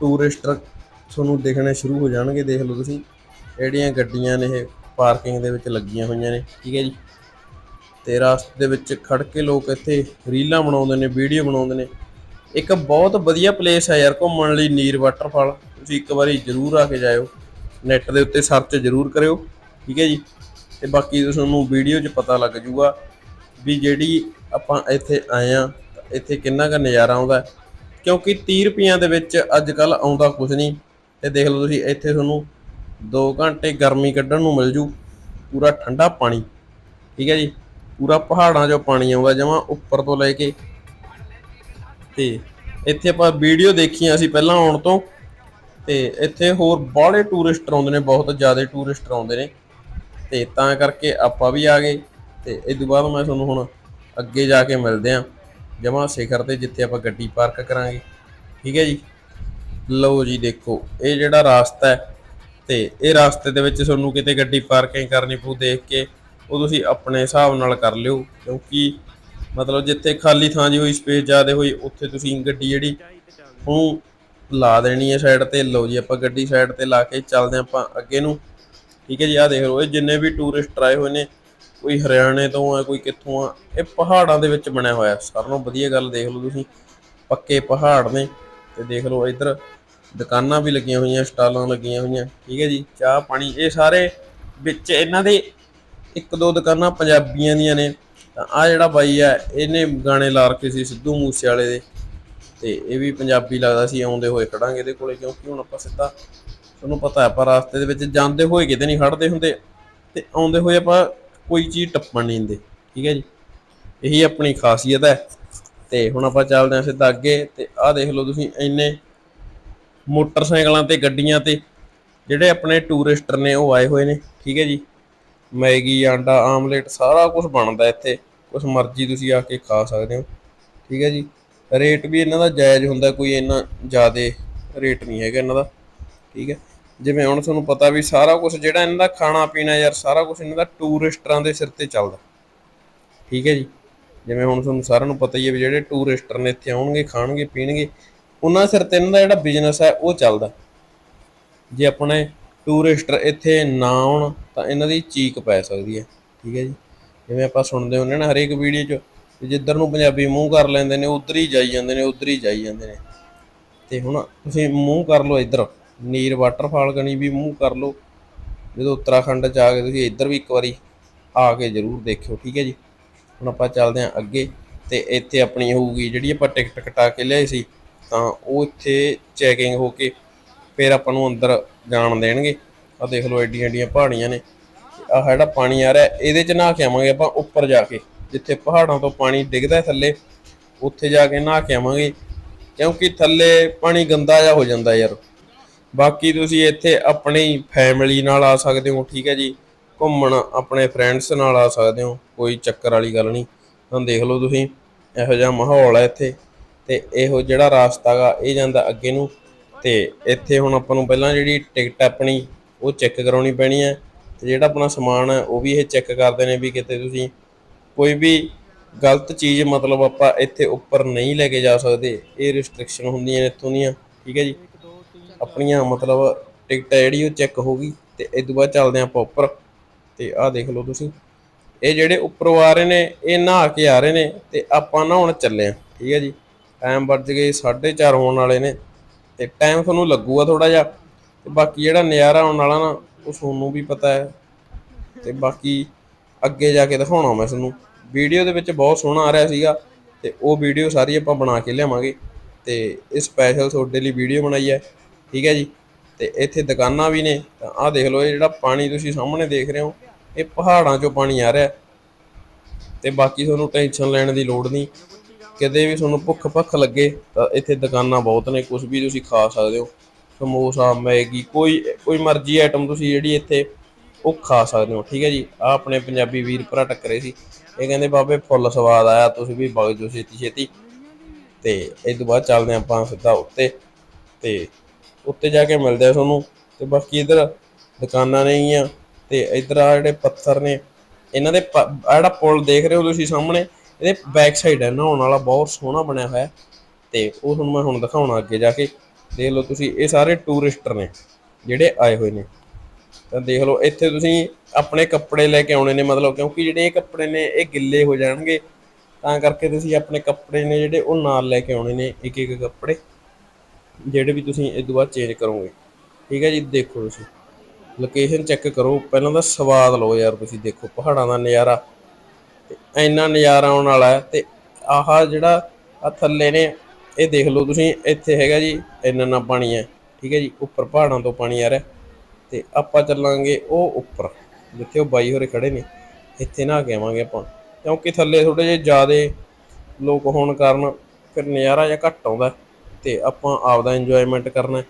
ਟੂਰਿਸਟਰ ਤੁਹਾਨੂੰ ਦੇਖਣੇ ਸ਼ੁਰੂ ਹੋ ਜਾਣਗੇ, ਦੇਖ ਲਓ ਤੁਸੀਂ। ਜਿਹੜੀਆਂ ਗੱਡੀਆਂ ਨੇ ਇਹ ਪਾਰਕਿੰਗ ਦੇ ਵਿੱਚ ਲੱਗੀਆਂ ਹੋਈਆਂ ਨੇ, ਠੀਕ ਹੈ ਜੀ? ਤੇ ਰਸਤੇ ਦੇ ਵਿੱਚ ਖੜ ਕੇ ਲੋਕ ਇੱਥੇ ਰੀਲਾਂ ਬਣਾਉਂਦੇ ਨੇ ਵੀਡੀਓ ਬਣਾਉਂਦੇ ਨੇ। ਇੱਕ ਬਹੁਤ ਵਧੀਆ ਪਲੇਸ ਹੈ ਯਾਰ ਘੁੰਮਣ ਲਈ ਨੀਰ ਵਾਟਰਫਾਲ ਤੁਸੀਂ ਇੱਕ ਵਾਰੀ ਜ਼ਰੂਰ ਆ ਕੇ ਜਾਇਓ। ਨੈਟ ਦੇ ਉੱਤੇ ਸਰਚ ਜ਼ਰੂਰ ਕਰਿਓ, ਠੀਕ ਹੈ ਜੀ? ਤੇ ਬਾਕੀ ਤੁਹਾਨੂੰ ਵੀਡੀਓ 'ਚ ਪਤਾ ਲੱਗ ਜੂਗਾ ਵੀ ਜਿਹੜੀ ਆਪਾਂ ਇੱਥੇ ਆਏ ਆ ਇੱਥੇ ਕਿੰਨਾ ਕੁ ਨਜ਼ਾਰਾ ਆਉਂਦਾ ਕਿਉਂਕਿ 30 ਰੁਪਈਆਂ ਦੇ ਵਿੱਚ ਅੱਜ ਕੱਲ ਆਉਂਦਾ ਕੁਝ ਨਹੀਂ। ਤੇ ਦੇਖ ਲਓ ਤੁਸੀਂ, ਇੱਥੇ ਤੁਹਾਨੂੰ 2 ਘੰਟੇ ਗਰਮੀ ਕੱਢਣ ਨੂੰ ਮਿਲ ਜੂ। ਪੂਰਾ ਠੰਡਾ ਪਾਣੀ, ਠੀਕ ਹੈ ਜੀ? ਪੂਰਾ ਪਹਾੜਾਂ 'ਚੋਂ ਪਾਣੀ ਆਉਂਦਾ, ਜਮਾ ਉੱਪਰ ਤੋਂ ਲੈ ਕੇ ਤੇ ਇੱਥੇ ਆਪਾਂ ਵੀਡੀਓ ਦੇਖੀਆਂ ਸੀ ਪਹਿਲਾਂ ਆਉਣ ਤੋਂ ਤੇ ਇੱਥੇ ਹੋਰ ਬਾਹਲੇ ਟੂਰਿਸਟ ਆਉਂਦੇ ਨੇ, ਬਹੁਤ ਜ਼ਿਆਦਾ ਟੂਰਿਸਟ ਆਉਂਦੇ ਨੇ ਤੇ ਤਾਂ ਕਰਕੇ ਆਪਾਂ ਵੀ ਆ ਗਏ ਤੇ ਇਸ ਤੋਂ ਬਾਅਦ ਮੈਂ ਤੁਹਾਨੂੰ ਹੁਣ ਅੱਗੇ ਜਾ ਕੇ ਮਿਲਦੇ ਆਂ ਜਮਾ ਸਿਖਰ ਤੇ, ਜਿੱਥੇ ਆਪਾਂ ਗੱਡੀ ਪਾਰਕ ਕਰਾਂਗੇ। ਠੀਕ ਹੈ ਜੀ? ਲਓ ਜੀ ਦੇਖੋ, ਇਹ ਜਿਹੜਾ ਰਾਸਤਾ ਹੈ ਤੇ ਇਹ ਰਾਸਤੇ ਦੇ ਵਿੱਚ ਤੁਹਾਨੂੰ ਕਿਤੇ ਗੱਡੀ ਪਾਰਕਿੰਗ ਕਰਨੀ ਪਊ ਦੇਖ ਕੇ, ਉਹ ਤੁਸੀਂ ਆਪਣੇ ਹਿਸਾਬ ਨਾਲ ਕਰ ਲਿਓ, ਕਿਉਂਕਿ ਮਤਲਬ ਜਿੱਥੇ ਖਾਲੀ ਥਾਂ ਜੀ ਹੋਈ ਸਪੇਸ ਜ਼ਿਆਦਾ ਹੋਈ, ਉੱਥੇ ਤੁਸੀਂ ਗੱਡੀ ਜਿਹੜੀ ਉਹਨੂੰ ਲਾ ਦੇਣੀ ਹੈ ਸਾਈਡ ਤੇ। ਲਓ ਜੀ, ਆਪਾਂ ਗੱਡੀ ਸਾਈਡ ਤੇ ਲਾ ਕੇ ਚੱਲਦੇ ਹਾਂ ਆਪਾਂ ਅੱਗੇ ਨੂੰ। ਠੀਕ ਹੈ ਜੀ, ਆਹ ਦੇਖ ਲਓ, ਇਹ ਜਿੰਨੇ ਵੀ ਟੂਰਿਸਟ ਆਏ ਹੋਏ ਨੇ, ਕੋਈ ਹਰਿਆਣੇ ਤੋਂ ਆ, ਕੋਈ ਕਿੱਥੋਂ ਆ, ਇਹ ਪਹਾੜਾਂ ਦੇ ਵਿੱਚ ਬਣਿਆ ਹੋਇਆ। ਸਾਰਿਆਂ ਨਾਲੋਂ ਵਧੀਆ ਗੱਲ ਦੇਖ ਲਓ ਤੁਸੀਂ, ਪੱਕੇ ਪਹਾੜ ਨੇ। ਤੇ ਦੇਖ ਲਓ ਇੱਧਰ ਦੁਕਾਨਾਂ ਵੀ ਲੱਗੀਆਂ ਹੋਈਆਂ, ਸਟਾਲਾਂ ਲੱਗੀਆਂ ਹੋਈਆਂ। ਠੀਕ ਹੈ ਜੀ, ਚਾਹ ਪਾਣੀ, ਇਹ ਸਾਰੇ ਵਿੱਚ ਇਹਨਾਂ ਦੇ ਇੱਕ ਦੋ ਦੁਕਾਨਾਂ ਪੰਜਾਬੀਆਂ ਦੀਆਂ ਨੇ। ਤਾਂ ਆ ਜਿਹੜਾ ਬਾਈ ਆ, ਇਹਨੇ ਗਾਣੇ ਲਾ ਰੱਖੇ ਸੀ ਸਿੱਧੂ ਮੂਸੇ ਵਾਲੇ ਦੇ। ਤੇ ਇਹ ਵੀ ਪੰਜਾਬੀ ਲੱਗਦਾ ਸੀ, ਆਉਂਦੇ ਹੋਏ ਖੜਾਂਗੇ ਇਹਦੇ ਕੋਲੇ, ਕਿਉਂਕਿ ਹੁਣ ਆਪਾਂ ਸਿੱਧਾ ਤੁਹਾਨੂੰ ਪਤਾ ਹੈ, ਆਪਾਂ ਰਸਤੇ ਦੇ ਵਿੱਚ ਜਾਂਦੇ ਹੋਏ ਕਿਤੇ ਨਹੀਂ ਖੜਦੇ ਹੁੰਦੇ। ਤੇ ਆਉਂਦੇ ਹੋਏ ਆਪਾਂ ਕੋਈ ਚੀਜ਼ ਟੱਪਣ ਨਹੀਂ ਦਿੰਦੇ, ਠੀਕ ਹੈ ਜੀ? ਇਹੀ ਆਪਣੀ ਖਾਸੀਅਤ ਹੈ। ਤੇ ਹੁਣ ਆਪਾਂ ਚੱਲਦੇ ਹਾਂ ਸਿੱਧਾ ਅੱਗੇ, ਤੇ ਆਹ ਦੇਖ ਲਓ ਤੁਸੀਂ ਇੰਨੇ ਮੋਟਰਸਾਈਕਲਾਂ ਤੇ, ਗੱਡੀਆਂ ਤੇ, ਜਿਹੜੇ ਆਪਣੇ ਟੂਰਿਸਟਰ ਨੇ, ਉਹ ਆਏ ਹੋਏ ਨੇ, ਠੀਕ ਹੈ ਜੀ? ਮੈਗੀ, ਆਂਡਾ, ਆਮਲੇਟ, ਸਾਰਾ ਕੁਝ ਬਣਦਾ ਇੱਥੇ। ਕੁਛ ਮਰਜ਼ੀ ਤੁਸੀਂ ਆ ਕੇ ਖਾ ਸਕਦੇ ਹੋ, ਠੀਕ ਹੈ ਜੀ। ਰੇਟ ਵੀ ਇਹਨਾਂ ਦਾ ਜਾਇਜ਼ ਹੁੰਦਾ, ਕੋਈ ਇੰਨਾ ਜ਼ਿਆਦੇ ਰੇਟ ਨਹੀਂ ਹੈਗਾ ਇਹਨਾਂ ਦਾ, ਠੀਕ ਹੈ। ਜਿਵੇਂ ਹੁਣ ਤੁਹਾਨੂੰ ਪਤਾ ਵੀ ਸਾਰਾ ਕੁਝ ਜਿਹੜਾ ਇਹਨਾਂ ਦਾ ਖਾਣਾ ਪੀਣਾ ਯਾਰ, ਸਾਰਾ ਕੁਝ ਇਹਨਾਂ ਦਾ ਟੂਰਿਸਟਰਾਂ ਦੇ ਸਿਰ ਤੇ ਚੱਲਦਾ, ਠੀਕ ਹੈ ਜੀ। ਜਿਵੇਂ ਹੁਣ ਤੁਹਾਨੂੰ ਸਾਰਿਆਂ ਨੂੰ ਪਤਾ ਹੀ ਹੈ ਵੀ ਜਿਹੜੇ ਟੂਰਿਸਟਰ ਨੇ ਇੱਥੇ ਆਉਣਗੇ, ਖਾਣਗੇ, ਪੀਣਗੇ, ਉਹਨਾਂ ਸਿਰ ਤੇ ਇਹਨਾਂ ਦਾ ਜਿਹੜਾ ਬਿਜ਼ਨਸ ਹੈ ਉਹ ਚੱਲਦਾ। ਜੇ ਆਪਣੇ ਟੂਰਿਸਟਰ ਇੱਥੇ ਨਾ ਆਉਣ ਤਾਂ ਇਹਨਾਂ ਦੀ ਚੀਕ ਪੈ ਸਕਦੀ ਹੈ, ਠੀਕ ਹੈ ਜੀ। ਜਿਵੇਂ ਆਪਾਂ ਸੁਣਦੇ ਹੁੰਦੇ ਨਾ ਹਰੇਕ ਵੀਡੀਓ 'ਚ, ਵੀ ਜਿੱਧਰ ਨੂੰ ਪੰਜਾਬੀ ਮੂੰਹ ਕਰ ਲੈਂਦੇ ਨੇ, ਉਧਰ ਹੀ ਜਾਈ ਜਾਂਦੇ ਨੇ, ਉਧਰ ਹੀ ਜਾਈ ਜਾਂਦੇ ਨੇ। ਤੇ ਹੁਣ ਤੁਸੀਂ ਮੂੰਹ ਕਰ ਲਓ ਇੱਧਰ, ਨੀਰ ਵਾਟਰਫਾਲ ਕਣੀ ਵੀ ਮੂੰਹ ਕਰ ਲਓ। ਜਦੋਂ ਉੱਤਰਾਖੰਡ ਚ ਆ ਕੇ ਤੁਸੀਂ ਇੱਧਰ ਵੀ ਇੱਕ ਵਾਰੀ ਆ ਕੇ ਜ਼ਰੂਰ ਦੇਖਿਓ, ਠੀਕ ਹੈ ਜੀ? ਹੁਣ ਆਪਾਂ ਚੱਲਦੇ ਹਾਂ ਅੱਗੇ ਤੇ ਇੱਥੇ ਆਪਣੀ ਹੋਊਗੀ ਜਿਹੜੀ ਆਪਾਂ ਟਿਕਟ ਕਟਾ ਕੇ ਲਿਆਏ ਸੀ, ਤਾਂ ਉਹ ਇੱਥੇ ਚੈਕਿੰਗ ਹੋ ਕੇ ਫਿਰ ਆਪਾਂ ਨੂੰ ਅੰਦਰ ਜਾਣ ਦੇਣਗੇ। ਆ ਦੇਖ ਲਓ ਐਡੀਆਂ ਐਡੀਆਂ ਪਹਾੜੀਆਂ ਨੇ। ਆਹ ਜਿਹੜਾ ਪਾਣੀ ਆ ਰਿਹਾ, ਇਹਦੇ ਚ ਨਹਾ ਕੇ ਆਵਾਂਗੇ ਆਪਾਂ ਉੱਪਰ ਜਾ ਕੇ, ਜਿੱਥੇ ਪਹਾੜਾਂ ਤੋਂ ਪਾਣੀ ਡਿੱਗਦਾ ਥੱਲੇ, ਉੱਥੇ ਜਾ ਕੇ ਨਹਾ ਕੇ ਆਵਾਂਗੇ, ਕਿਉਂਕਿ ਥੱਲੇ ਪਾਣੀ ਗੰਦਾ ਜਿਹਾ ਹੋ ਜਾਂਦਾ ਯਾਰ। ਬਾਕੀ ਤੁਸੀਂ ਇੱਥੇ ਆਪਣੀ ਫੈਮਿਲੀ ਨਾਲ ਆ ਸਕਦੇ ਹੋ, ਠੀਕ ਹੈ ਜੀ, ਘੁੰਮਣ ਆਪਣੇ ਫਰੈਂਡਸ ਨਾਲ ਆ ਸਕਦੇ ਹੋ, ਕੋਈ ਚੱਕਰ ਵਾਲੀ ਗੱਲ ਨਹੀਂ। ਤਾਂ ਦੇਖ ਲਓ ਤੁਸੀਂ, ਇਹੋ ਜਿਹਾ ਮਾਹੌਲ ਹੈ ਇੱਥੇ, ਤੇ ਇਹੋ ਜਿਹੜਾ ਰਾਸਤਾ ਇਹ ਜਾਂਦਾ ਅੱਗੇ ਨੂੰ, ਤੇ ਇੱਥੇ ਹੁਣ ਆਪਾਂ ਨੂੰ ਪਹਿਲਾਂ ਜਿਹੜੀ ਟਿਕਟ ਆਪਣੀ, ਉਹ ਚੈੱਕ ਕਰਾਉਣੀ ਪੈਣੀ ਹੈ। ਤੇ ਜਿਹੜਾ ਆਪਣਾ ਸਮਾਨ ਹੈ, ਉਹ ਵੀ ਇਹ ਚੈੱਕ ਕਰਦੇ ਨੇ ਵੀ ਕਿਤੇ ਤੁਸੀਂ ਕੋਈ ਵੀ ਗਲਤ ਚੀਜ਼, ਮਤਲਬ ਆਪਾਂ ਇੱਥੇ ਉੱਪਰ ਨਹੀਂ ਲੈ ਕੇ ਜਾ ਸਕਦੇ, ਇਹ ਰਿਸਟ੍ਰਿਕਸ਼ਨ ਹੁੰਦੀਆਂ ਨੇ ਇੱਥੋਂ ਦੀਆਂ, ਠੀਕ ਹੈ ਜੀ? ਆਪਣੀਆਂ ਮਤਲਬ ਟਿਕਟ ਹੈ ਜਿਹੜੀ, ਉਹ ਚੈੱਕ ਹੋ ਗਈ ਤੇ ਇਸ ਤੋਂ ਬਾਅਦ ਚੱਲਦੇ ਹਾਂ ਆਪਾਂ ਉੱਪਰ ਤੇ ਆਹ ਦੇਖ ਲਓ ਤੁਸੀਂ। ਇਹ ਜਿਹੜੇ ਉੱਪਰੋਂ ਆ ਰਹੇ ਨੇ, ਇਹ ਨਹਾ ਕੇ ਆ ਰਹੇ ਨੇ ਤੇ ਆਪਾਂ ਨਹਾਉਣ ਚੱਲੇ ਆ ਠੀਕ ਹੈ ਜੀ? ਟਾਈਮ ਵੱਜ ਗਏ 4:30 ਹੋਣ ਵਾਲੇ ਨੇ ਤੇ ਟਾਈਮ ਤੁਹਾਨੂੰ ਲੱਗੂਗਾ ਥੋੜਾ ਜਿਹਾ ਤੇ ਬਾਕੀ ਜਿਹੜਾ ਨਜ਼ਾਰਾ ਆਉਣ ਵਾਲਾ ਨਾ ਉਹ ਤੁਹਾਨੂੰ ਵੀ ਪਤਾ ਹੈ ਤੇ ਬਾਕੀ ਅੱਗੇ ਜਾ ਕੇ ਦਿਖਾਉਣਾ ਮੈਂ ਤੁਹਾਨੂੰ। ਵੀਡੀਓ ਦੇ ਵਿੱਚ ਬਹੁਤ ਸੋਹਣਾ ਆ ਰਿਹਾ ਸੀਗਾ ਤੇ ਉਹ ਵੀਡੀਓ ਸਾਰੀ ਆਪਾਂ ਬਣਾ ਕੇ ਲਿਆਵਾਂਗੇ ਤੇ ਇਹ ਸਪੈਸ਼ਲ ਤੁਹਾਡੇ ਲਈ ਵੀਡੀਓ ਬਣਾਈ ਹੈ, ਠੀਕ ਹੈ ਜੀ? ਤੇ ਇੱਥੇ ਦੁਕਾਨਾਂ ਵੀ ਨੇ, ਤਾਂ ਆਹ ਦੇਖ ਲਓ ਇਹ ਜਿਹੜਾ ਪਾਣੀ ਤੁਸੀਂ ਸਾਹਮਣੇ ਦੇਖ ਰਹੇ ਹੋ, ਇਹ ਪਹਾੜਾਂ 'ਚੋਂ ਪਾਣੀ ਆ ਰਿਹਾ। ਤੇ ਬਾਕੀ ਤੁਹਾਨੂੰ ਟੈਨਸ਼ਨ ਲੈਣ ਦੀ ਲੋੜ ਨਹੀਂ, ਕਿਤੇ ਵੀ ਤੁਹਾਨੂੰ ਭੁੱਖ ਭੱਖ ਲੱਗੇ ਤਾਂ ਇੱਥੇ ਦੁਕਾਨਾਂ ਬਹੁਤ ਨੇ ਕੁਝ ਵੀ ਤੁਸੀਂ ਖਾ ਸਕਦੇ ਹੋ। ਸਮੋਸਾ, ਮੈਗੀ, ਕੋਈ ਕੋਈ ਮਰਜ਼ੀ ਆਈਟਮ ਤੁਸੀਂ ਜਿਹੜੀ ਇੱਥੇ ਉਹ ਖਾ ਸਕਦੇ ਹੋ, ਠੀਕ ਹੈ ਜੀ? ਆ ਆਪਣੇ ਪੰਜਾਬੀ ਵੀਰ ਭਰਾ ਟੱਕਰੇ ਸੀ। ਇਹ ਕਹਿੰਦੇ, ਬਾਬੇ, ਫੁੱਲ ਸਵਾਦ ਆਇਆ, ਤੁਸੀਂ ਵੀ ਵਗ ਜਾਓ ਛੇਤੀ ਛੇਤੀ। ਤੇ ਇਸ ਤੋਂ ਬਾਅਦ ਚੱਲਦੇ ਹਾਂ ਆਪਾਂ ਸਿੱਧਾ ਉੱਤੇ। ਤੇ ਉੱਤੇ ਜਾ ਕੇ ਮਿਲਦੇ ਆ ਤੁਹਾਨੂੰ। ਤੇ ਬਾਕੀ ਇਧਰ ਦੁਕਾਨਾਂ ਨੇ ਨੇਗੀਆਂ ਤੇ ਇਧਰ ਆ ਜਿਹੜੇ ਪੱਥਰ ਨੇ, ਇਹਨਾਂ ਦੇ ਜਿਹੜਾ ਪੁਲ ਦੇਖ ਰਹੇ ਹੋ ਤੁਸੀਂ ਸਾਹਮਣੇ, ਇਹਦੇ ਬੈਕ ਸਾਈਡ ਹੈ ਨਹਾਉਣ ਵਾਲਾ ਬਹੁਤ ਸੋਹਣਾ ਬਣਿਆ ਹੋਇਆ। ਹੈ ਤੇ ਉਹ ਤੁਹਾਨੂੰ ਮੈਂ ਹੁਣ ਦਿਖਾਉਣਾ ਅੱਗੇ ਜਾ ਕੇ। ਦੇਖ ਲਓ ਤੁਸੀਂ, ਇਹ ਸਾਰੇ ਟੂਰਿਸਟਰ ਨੇ, ਜਿਹੜੇ ਆਏ ਹੋਏ ਨੇ। ਤਾਂ ਦੇਖ ਲਓ, ਇੱਥੇ ਤੁਸੀਂ ਆਪਣੇ ਕੱਪੜੇ ਲੈ ਕੇ ਆਉਣੇ ਨੇ, ਮਤਲਬ ਕਿਉਂਕਿ ਜਿਹੜੇ ਇਹ ਕੱਪੜੇ ਨੇ, ਇਹ ਗਿੱਲੇ ਹੋ ਜਾਣਗੇ। ਤਾਂ ਕਰਕੇ ਤੁਸੀਂ ਆਪਣੇ ਕੱਪੜੇ ਨੇ ਜਿਹੜੇ, ਉਹ ਨਾਲ ਲੈ ਕੇ ਆਉਣੇ ਨੇ ਇੱਕ ਇੱਕ ਕੱਪੜੇ, ਜਿਹੜੇ ਵੀ ਤੁਸੀਂ ਇਸ ਤੋਂ ਬਾਅਦ ਚੇਂਜ ਕਰੋਗੇ। ਠੀਕ ਹੈ ਜੀ, ਦੇਖੋ ਤੁਸੀਂ। ਲੋਕੇਸ਼ਨ ਚੈੱਕ ਕਰੋ, ਪਹਿਲਾਂ ਤਾਂ ਸਵਾਦ ਲਓ ਯਾਰ ਤੁਸੀਂ, ਦੇਖੋ, ਪਹਾੜਾਂ ਦਾ ਨਜ਼ਾਰਾ। ਤੇ ਇੰਨਾ ਨਜ਼ਾਰਾ ਆਉਣ ਵਾਲਾ ਹੈ, ਤੇ ਆਹ ਜਿਹੜਾ ਆ ਥੱਲੇ ਨੇ ਇਹ ਦੇਖ ਲਓ ਤੁਸੀਂ, ਇੱਥੇ ਹੈਗਾ ਜੀ, ਇੰਨਾ ਨਾ ਪਾਣੀ ਹੈ, ਠੀਕ ਹੈ ਜੀ, ਉੱਪਰ ਪਹਾੜਾਂ ਤੋਂ ਪਾਣੀ ਆ ਰਿਹਾ ਤੇ ਆਪਾਂ ਚੱਲਾਂਗੇ ਉਹ ਉੱਪਰ, ਜਿੱਥੇ ਉਹ ਬਾਈ ਹੋਰੇ ਖੜੇ ਨੇ, ਇੱਥੇ ਨਾ ਕੇ ਆਵਾਂਗੇ ਆਪਾਂ, ਕਿਉਂਕਿ ਥੱਲੇ ਥੋੜੇ ਜਿਹੇ ਜ਼ਿਆਦਾ ਲੋਕ ਹੋਣ ਕਾਰਨ ਫਿਰ ਨਜ਼ਾਰਾ ਜਿਹਾ ਘੱਟ ਆਉਂਦਾ ਤੇ ਆਪਾਂ ਆਪਦਾ ਇੰਜੋਇਮੈਂਟ ਕਰਨਾ ਹੈ,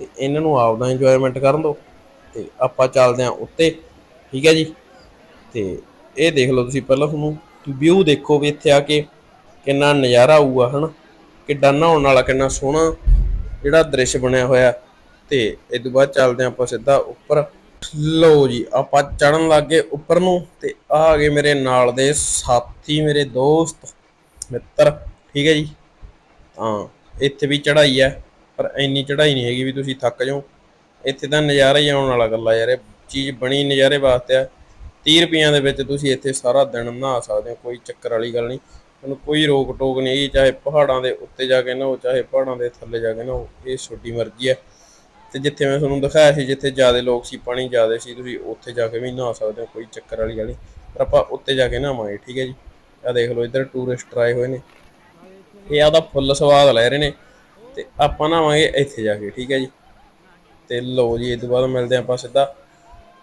ਤੇ ਇਹਨਾਂ ਨੂੰ ਆਪਦਾ ਇੰਜੋਇਮੈਂਟ ਕਰਨ ਦਿਓ, ਤੇ ਆਪਾਂ ਚੱਲਦੇ ਹਾਂ ਉੱਤੇ, ਠੀਕ ਹੈ ਜੀ, ਤੇ ਇਹ ਦੇਖ ਲਓ ਤੁਸੀਂ ਪਹਿਲਾਂ ਤੁਹਾਨੂੰ ਵਿਊ ਦੇਖੋ ਵੀ ਇੱਥੇ ਆ ਕੇ ਕਿੰਨਾ ਨਜ਼ਾਰਾ ਆਊਗਾ, ਹਨਾ। ਕਿੱਡਾ ਨਹਾਉਣ ਵਾਲਾ ਕਿੰਨਾ ਸੋਹਣਾ ਜਿਹੜਾ ਦ੍ਰਿਸ਼ ਬਣਿਆ ਹੋਇਆ ਤੇ ਇਸ ਤੋਂ ਬਾਅਦ ਚੱਲਦੇ ਹਾਂ ਆਪਾਂ ਸਿੱਧਾ ਉੱਪਰ। ਲਓ ਜੀ, ਆਪਾਂ ਚੜਨ ਲੱਗੇ ਉੱਪਰ ਨੂੰ ਤੇ ਆ ਆ ਗਏ ਮੇਰੇ ਨਾਲ ਦੇ ਸਾਥੀ, ਮੇਰੇ ਦੋਸਤ, ਮਿੱਤਰ, ਠੀਕ ਹੈ ਜੀ? ਹਾਂ ਇੱਥੇ ਵੀ ਚੜਾਈ ਹੈ, ਪਰ ਇੰਨੀ ਚੜਾਈ ਨਹੀਂ ਹੈਗੀ ਵੀ ਤੁਸੀਂ ਥੱਕ ਜਾਓ। ਇੱਥੇ ਤਾਂ ਨਜ਼ਾਰਾ ਹੀ ਆਉਣ ਵਾਲਾ ਗੱਲਾਂ ਯਾਰ, ਇਹ ਚੀਜ਼ ਬਣੀ ਨਜ਼ਾਰੇ ਵਾਸਤੇ ਆ 30 ਰੁਪਈਆਂ ਦੇ ਵਿੱਚ ਤੁਸੀਂ ਇੱਥੇ ਸਾਰਾ ਦਿਨ ਨਹਾ ਸਕਦੇ ਹੋ, ਕੋਈ ਚੱਕਰ ਵਾਲੀ ਗੱਲ ਨਹੀਂ। ਤੁਹਾਨੂੰ ਕੋਈ ਰੋਕ ਟੋਕ ਨਹੀਂ ਹੈਗੀ, ਚਾਹੇ ਪਹਾੜਾਂ ਦੇ ਉੱਤੇ ਜਾ ਕੇ ਨਹਾਓ ਚਾਹੇ ਪਹਾੜਾਂ ਦੇ ਥੱਲੇ ਜਾ ਕੇ ਨਹਾਓ ਇਹ ਤੁਹਾਡੀ ਮਰਜ਼ੀ ਹੈ। ਤੇ ਜਿੱਥੇ ਮੈਂ ਤੁਹਾਨੂੰ ਦਿਖਾਇਆ ਸੀ, ਜਿੱਥੇ ਜ਼ਿਆਦਾ ਲੋਕ ਸੀ, ਪਾਣੀ ਜ਼ਿਆਦਾ ਸੀ, ਤੁਸੀਂ ਉੱਥੇ ਜਾ ਕੇ ਵੀ ਨਹਾ ਸਕਦੇ ਹੋ, ਕੋਈ ਚੱਕਰ ਵਾਲੀ ਗੱਲ ਨਹੀਂ। ਪਰ ਆਪਾਂ ਉੱਤੇ ਜਾ ਕੇ ਨਹਾਵਾਂਗੇ, ਠੀਕ ਹੈ ਜੀ? ਆ ਦੇਖ ਲਓ, ਇੱਧਰ ਟੂਰਿਸਟ ਆਏ ਹੋਏ ਨੇ। ਇਹ ਆਦਾ ਫੁੱਲ ਸਵਾਦ ਲੈ ਰਹੇ ਨੇ। ਤੇ ਆਪਾਂ ਨਹਾਵਾਂਗੇ ਇੱਥੇ ਜਾ ਕੇ, ਠੀਕ ਹੈ ਜੀ? ਤੇ ਲਓ ਜੀ ਇਸ ਤੋਂ ਬਾਅਦ ਮਿਲਦੇ ਹਾਂ ਆਪਾਂ ਸਿੱਧਾ।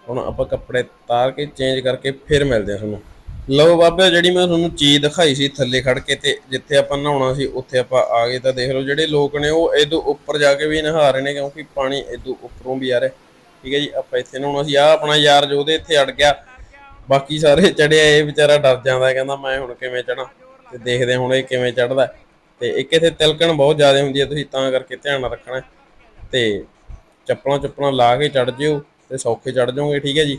ਹੁਣ ਆਪਾਂ ਕੱਪੜੇ ਤਾਰ ਕੇ ਚੇਂਜ ਕਰਕੇ ਫਿਰ ਮਿਲਦੇ ਹਾਂ ਤੁਹਾਨੂੰ। ਲਓ ਬਾਬੇ, ਜਿਹੜੀ ਮੈਂ ਤੁਹਾਨੂੰ ਚੀਜ਼ ਦਿਖਾਈ ਸੀ ਥੱਲੇ ਖੜ ਕੇ ਤੇ ਜਿੱਥੇ ਆਪਾਂ ਨਹਾਉਣਾ ਸੀ, ਉੱਥੇ ਆਪਾਂ ਆ ਗਏ ਤਾਂ ਦੇਖ ਲਓ ਜਿਹੜੇ ਲੋਕ ਨੇ ਉਹ ਇਹਦੋਂ ਉੱਪਰ ਜਾ ਕੇ ਵੀ ਨਹਾ ਰਹੇ ਨੇ ਕਿਉਂਕਿ ਪਾਣੀ ਇਹਦੋਂ ਉੱਪਰੋਂ ਵੀ ਆ ਰਿਹਾ। ਠੀਕ ਹੈ ਜੀ, ਆਪਾਂ ਇੱਥੇ ਨਹਾਉਣਾ ਸੀ। ਆ ਆਪਣਾ ਯਾਰ ਜੋ ਉਹਦੇ ਇੱਥੇ ਅੜ ਗਿਆ। ਬਾਕੀ ਸਾਰੇ ਚੜਿਆ ਇਹ ਵਿਚਾਰਾ ਡਰ ਜਾਂਦਾ, ਕਹਿੰਦਾ ਮੈਂ ਹੁਣ ਕਿਵੇਂ ਚੜਾਂ ਤੇ ਦੇਖਦੇ ਹੁਣ ਇਹ ਕਿਵੇਂ ਚੜਦਾ ਤੇ ਇੱਕ ਇੱਥੇ ਤਿਲਕਣ ਬਹੁਤ ਜ਼ਿਆਦਾ ਹੁੰਦੀ ਹੈ, ਤੁਸੀਂ ਤਾਂ ਕਰਕੇ ਧਿਆਨ ਰੱਖਣਾ। ਤੇ ਚੱਪਲਾਂ ਚੱਪਲਾਂ ਲਾ ਕੇ ਚੜ ਜਿਓ ਤੇ ਸੌਖੇ ਚੜ ਜਾਓਗੇ, ਠੀਕ ਹੈ ਜੀ।